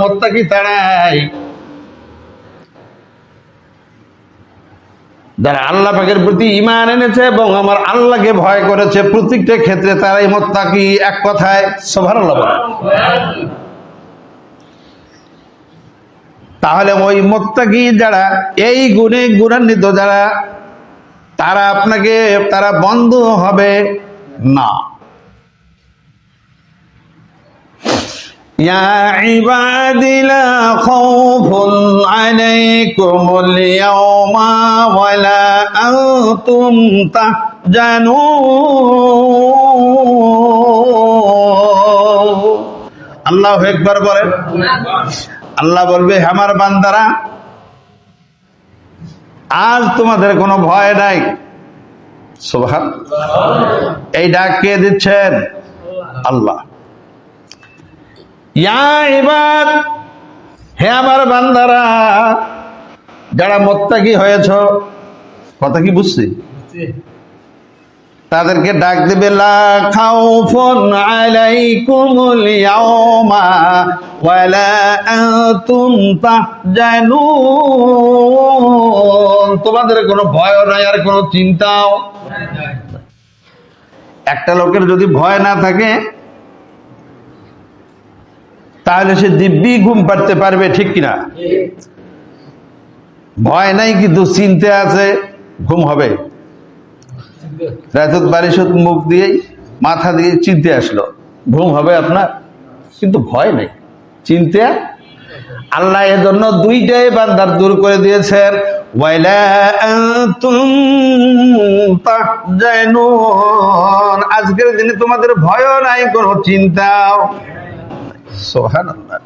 মোত্তাকি তারাই যারা আল্লাহ পাকের প্রতি ইমান এনেছে এবং আমার আল্লাহকে ভয় করেছে প্রত্যেকটা ক্ষেত্রে তারাই মোত্তাকি এক কথায় বলে। তাহলে ওই মোত্তাকি যারা, এই গুণে গুণান্বিত যারা, তারা আপনাকে, তারা বন্ধ হবে না। يا عباد لا خوف عليكم اليوم ولا أنتم تحزنون আল্লাহ একবার বলেন আল্লাহ বলবে "হে আমার বান্দারা আজ তোমাদের কোনো ভয় নাই সোভান এই ডাক কে দিচ্ছেন আল্লাহ ইয়া ইবাদ হে আমার বান্দারা যারা মোত্তাকি হয়েছ কথা কি বুঝছি? তাদেরকে ডাক দেবে লা খাউফুন আলাইকুমুল ইয়াওমা ওয়ালা আনতুম তাহজানুন। তোমাদের কোনো ভয় নাই আর কোনো চিন্তাও একটা লোকের যদি ভয় না থাকে তাহলে সে দিব্যি ঘুম পাড়তে পারবে, ঠিক কিনা? ভয় নাই কিন্তু চিনতে আছে, ঘুম হবে। রাজত বারিশত মুখ দিয়েই মাথা দিয়ে চিনতে আসলো, ঘুম হবে আপনার? কিন্তু ভয় নেই। চিনতে? আল্লাহ এর জন্য দুইটাই বান্দার দূর করে দিয়েছেন। আজকের দিনে তোমাদের ভয়ও নাই, কোনো চিন্তাও সুবহানাল্লাহ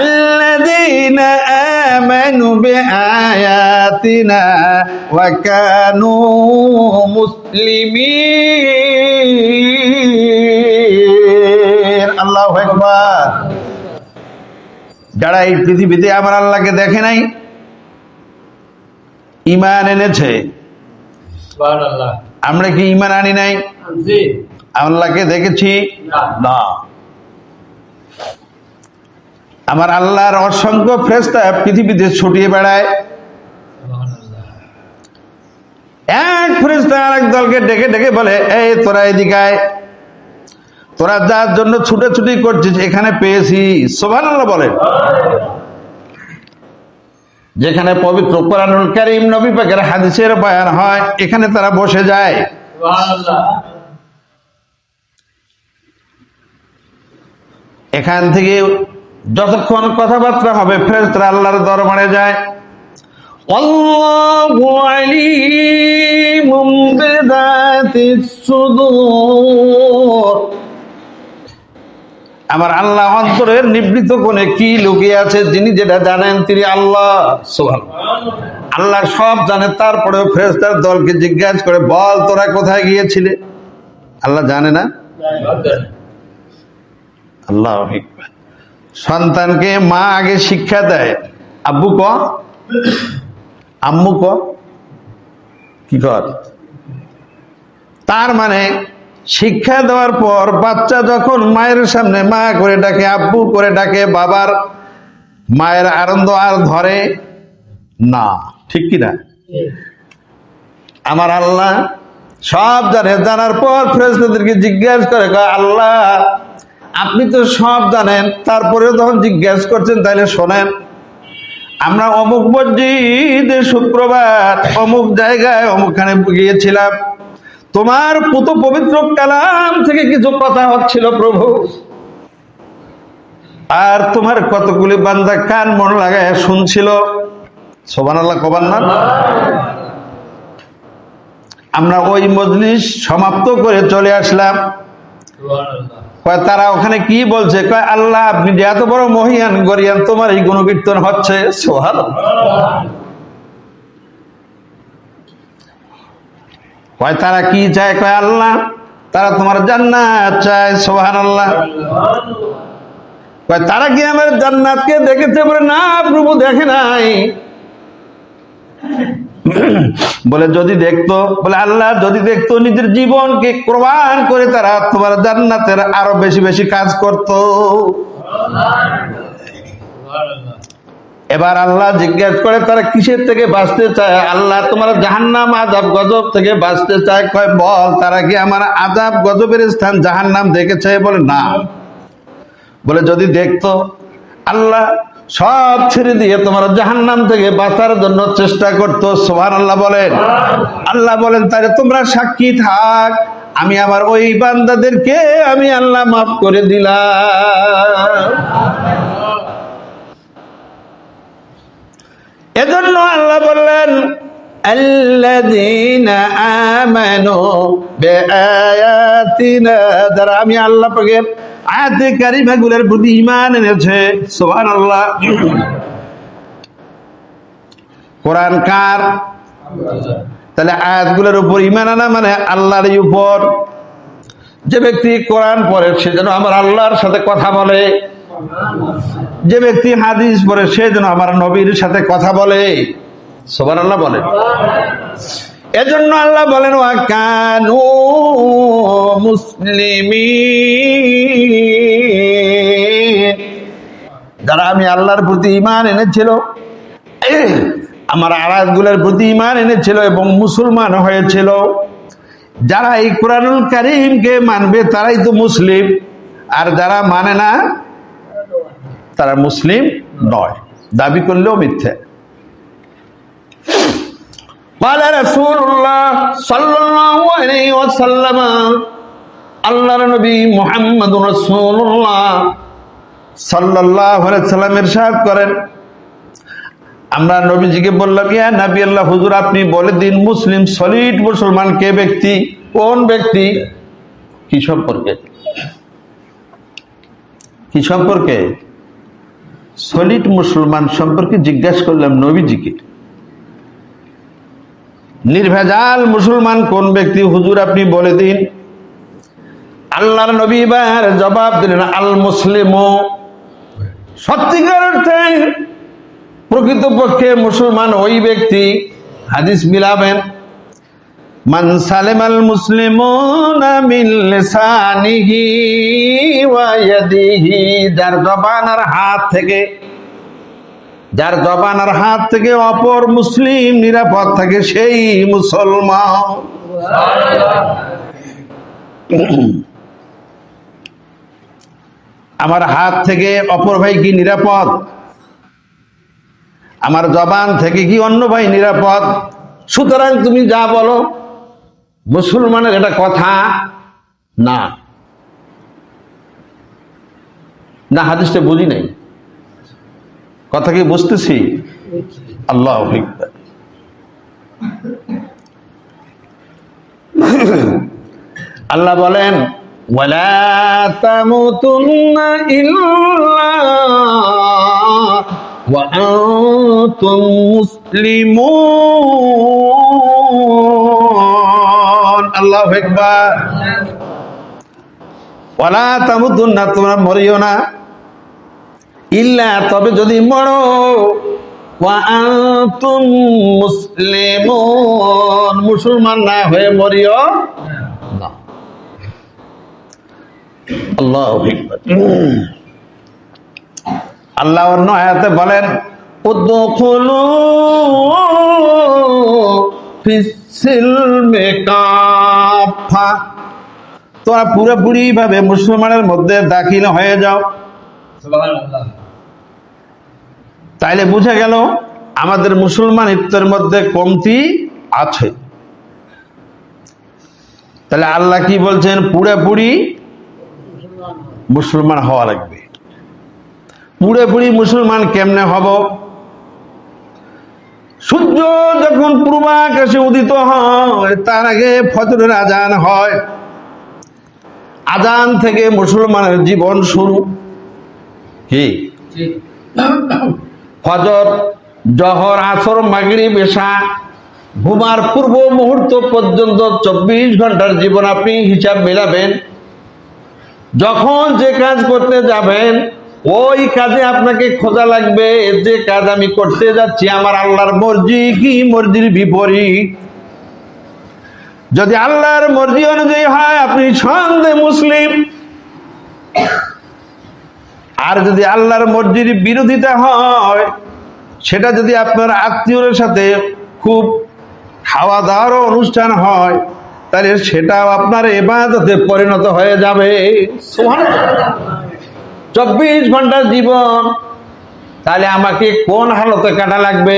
الذين آمنوا بآياتنا وكانوا مسلمين الله أكبر যারা এই পৃথিবীতে আমার আল্লাহকে দেখে নাই ইমান এনেছে সুবহানাল্লাহ আমরা কি ইমান আনি নাই জি আল্লাহকে দেখেছি না। আমার আল্লাহর অসংখ্য ফ্রেস্তা পৃথিবীতে ছুটিয়ে বেড়ায়। এক ফেরেশতা আরেক দলকে ডেকে ডেকে বলে এই তোরা এদিকে আয়। তোরা যার জন্য ছুটোছুটি করছিস এখানে পেয়েছি। সোভানাল্লাহ বলে যেখানে পবিত্র কোরআনুল কারীম নবী পাকের হাদিসের বয়ান হয় এখানে তারা বসে যায়। এখান থেকে যতক্ষণ কথাবার্তা হবে ফেরেশতারা আল্লাহর দরবারে যায়। আল্লাহু আলিমুম বিদাতিস সুদূর। আমার আল্লাহ অন্তরের নিবৃত কোণে কি লুকিয়ে আছে যিনি যেটা জানেন তিনি আল্লাহ। সুবহানাল্লাহ আল্লাহ সব জানে তারপরেও ফেরেশতার দলকে জিজ্ঞাসা করে বল তোরা কোথায় গিয়েছিলে? আল্লাহ জানে না? আল্লাহ। সন্তানকে মা আগে শিক্ষা দেয়, আব্বু ক? আম্মু ক? কি কর? তার মানে শিক্ষা দেওয়ার পর বাচ্চা যখন মায়ের সামনে মা করে ডাকে, আব্বু করে ডাকে, বাবার মায়ের আনন্দ আর ধরে না, ঠিক কি না? আমার আল্লাহ সব জানে, জানার পর ফেরেশতাদেরকে জিজ্ঞাসা করে আল্লাহ আপনি তো সব জানেন, তারপরেও যখন জিজ্ঞেস করছেন, তাহলে শোনেন। আমরা অমুক মসজিদে শুক্রবার, অমুক জায়গায় অমুকখানে গিয়েছিলাম। তোমার পুত পবিত্র কালাম থেকে কিছু কথা হচ্ছিল, প্রভু। আর তোমার কতগুলি বান্দা কান মন লাগায় শুনছিল? সোবান কবান না? আমরা ওই মজলিস সমাপ্ত করে চলে আসলাম। তারা ওখানে কি বলছে? কয়, আল্লাহ, আপনি যে এত বড় মহিয়ান, গরিয়ান, তোমার এই গুণকীর্তন হচ্ছে? সোহাল কয়, তারা কি চায়? কয়, আল্লাহ, তারা তোমার জান্নাত চায়। সোহান আল্লাহ কয়, তারা কি আমার জান্নাতকে দেখেছে বলে? না, প্রভু দেখে নাই। বলে, যদি দেখতো বলে, আল্লাহ, যদি দেখতো নিজের জীবনকে কোরবান করে তারা তোমার জান্নাতের আরও বেশি বেশি কাজ করত। এবার আল্লাহ জিজ্ঞেস করে, তারা কিসের থেকে বাঁচতে চায়? আল্লাহ, তোমার জাহান্নাম আজাব গজব থেকে বাঁচতে চায়। কয়, বল, তারা কি আমার আজাব গজবের স্থান জাহান্নাম দেখেছে? বলে, না। বলে, যদি দেখতো, আল্লাহ সব ছেড়ে দিয়ে তোমার জাহান্নাম থেকে বাঁচার জন্য চেষ্টা করতো সোহান আল্লাহ বলেন। আল্লাহ বলেন তাহলে তোমরা সাক্ষী থাক। আমি আমার ওই বান্দাদেরকে আমি আল্লাহ মাফ করে দিলাম। এজন্য আল্লাহ বললেন আমি আল্লাহ পাকের আয়াতে কারিমাগুলোর প্রতি ঈমান এনেছে, সুবহানাল্লাহ। কোরআন কার? তাহলে আয়াতগুলোর উপর ইমান আনা মানে আল্লাহর উপর। যে ব্যক্তি কোরআন পড়ে, সে যেন আমার আল্লাহর সাথে কথা বলে। যে ব্যক্তি হাদিস পড়ে, সে যেন আমার নবীর সাথে কথা বলে। সোবার আল্লাহ বলে এজন্য আল্লাহ বলেন কানু মুসলিমিন। যারা আমি আল্লাহর প্রতি ইমান এনেছিল আমার আয়াতগুলোর প্রতি ইমান এনেছিল এবং মুসলমান হয়েছিল যারা এই কোরআনুল কারিমকে মানবে তারাই তো মুসলিম আর যারা মানে না তারা মুসলিম নয় দাবি করলেও মিথ্যে قال رسول الله صلى الله عليه وسلم আল্লাহর নবী মুহাম্মদ রাসূলুল্লাহ আলাইহি সাল্লাম ইরশাদ করেন। আমরা নবীজিকে বললাম, ইয়া নবী আল্লাহ, হুজুর, আপনি বলে দিন মুসলিম সলিড মুসলমান কে ব্যক্তি, কোন ব্যক্তি? কি সম্পর্কে? কি সম্পর্কে? সলিড মুসলমান সম্পর্কে জিজ্ঞাসা করলাম নবীজিকে। নির্ভেজাল মুসলমান কোন ব্যক্তি? হুজুর, আপনি বলে দিন। আল্লাহর নবী এবার জবাব দিলেন আল মুসলিম সত্যিকার অর্থে প্রকৃতপক্ষে মুসলমান ওই ব্যক্তি, হাদিস মিলাবেন, মান সালেম আল মুসলিমুনা মিন লিসানিহি যার জবান আর হাত থেকে, যার জবান আর হাত থেকে অপর মুসলিম নিরাপদ থাকে সেই মুসলমান। আমার হাত থেকে অপর ভাই কি নিরাপদ? আমার জবান থেকে কি অন্য ভাই নিরাপদ? সুতরাং তুমি যা বলো, মুসলমানের এটা কথা না। না, হাদিসটা বুঝি নাই। কথা কি বুঝতেছি? আল্লাহ। আল্লাহ বলেন ওয়ালা তামুতুন্না ইল্লা ওয়া আনতুম মুসলিমুন। আল্লাহু আকবার। ওয়ালা তোমরা মরিও না। ইল্লা, তবে যদি মরো, ওয়া আনতুম মুসলমান না হয়ে মরিও না। আল্লাহু আল্লাহ অন্য আয়াতে বলেন উদখুলু ফিসিলমে কাফা তোমরা পুরোপুরি ভাবে মুসলমানের মধ্যে দাখিল হয়ে যাও। তাইলে বুঝা গেল আমাদের মুসলমানিত্বের মধ্যে কমতি আছে। তাহলে আল্লাহ কি বলছেন? পুরোপুরি মুসলমান হওয়া লাগবে। পুরোপুরি মুসলমান কেমনে হব? সূর্য যখন পূর্বাকাশে উদিত হয়, তার আগে ফজরের আজান হয়। আজান থেকে মুসলমানের জীবন শুরু। কি? ফজর, জহর, আসর মাগরি বেশা ঘুমার পূর্ব মুহূর্ত পর্যন্ত চব্বিশ ঘণ্টার জীবন আপনি হিসাব মেলাবেন। যখন যে কাজ করতে যাবেন, ওই কাজে আপনাকে খোঁজা লাগবে, যে কাজ আমি করতে যাচ্ছি, আমার আল্লাহর মর্জি কি? মর্জির বিপরীত। যদি আল্লাহর মর্জি অনুযায়ী হয়, আপনি সন্দেহ মুসলিম। আর যদি আল্লাহর মর্জির বিরোধিতা হয়, সেটা যদি আপনার আত্মীয়র সাথে খুব খাওয়া দাওয়ারও অনুষ্ঠান হয় তাহলে সেটাও আপনার এবাদতে পরিণত হয়ে যাবে। চব্বিশ ঘণ্টার জীবন, তাহলে আমাকে কোন হালতে কাটা লাগবে?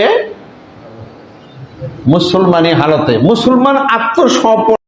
মুসলমানি হালতে। মুসলমান আত্মসমর্পণ